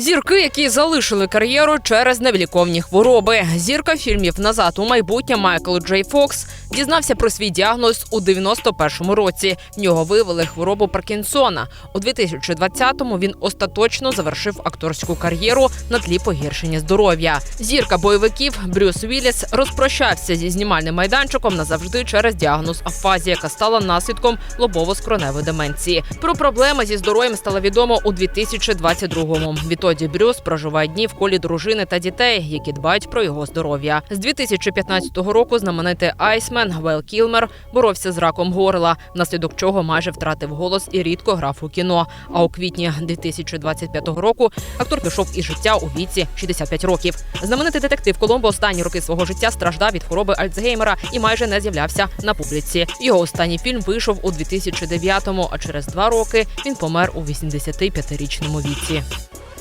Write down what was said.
Зірки, які залишили кар'єру через невиліковні хвороби. Зірка фільмів Назад у майбутнє Майкл Джей Фокс дізнався про свій діагноз у 91-му році. В нього виявили хворобу Паркінсона. У 2020-му він остаточно завершив акторську кар'єру на тлі погіршення здоров'я. Зірка бойовиків Брюс Вілліс розпрощався зі знімальним майданчиком назавжди через діагноз афазія, яка стала наслідком лобово-скроневої деменції. Про проблеми зі здоров'ям стало відомо у 2022-му. Відтоді Брюс проживає дні в колі дружини та дітей, які дбають про його здоров'я. З 2015 року знаменитий айсмен Вел Кілмер боровся з раком горла, внаслідок чого майже втратив голос і рідко грав у кіно. А у квітні 2025 року актор пішов із життя у віці 65 років. Знаменитий детектив Коломбо останні роки свого життя страждав від хвороби Альцгеймера і майже не з'являвся на публіці. Його останній фільм вийшов у 2009-му, а через два роки він помер у 85-річному віці.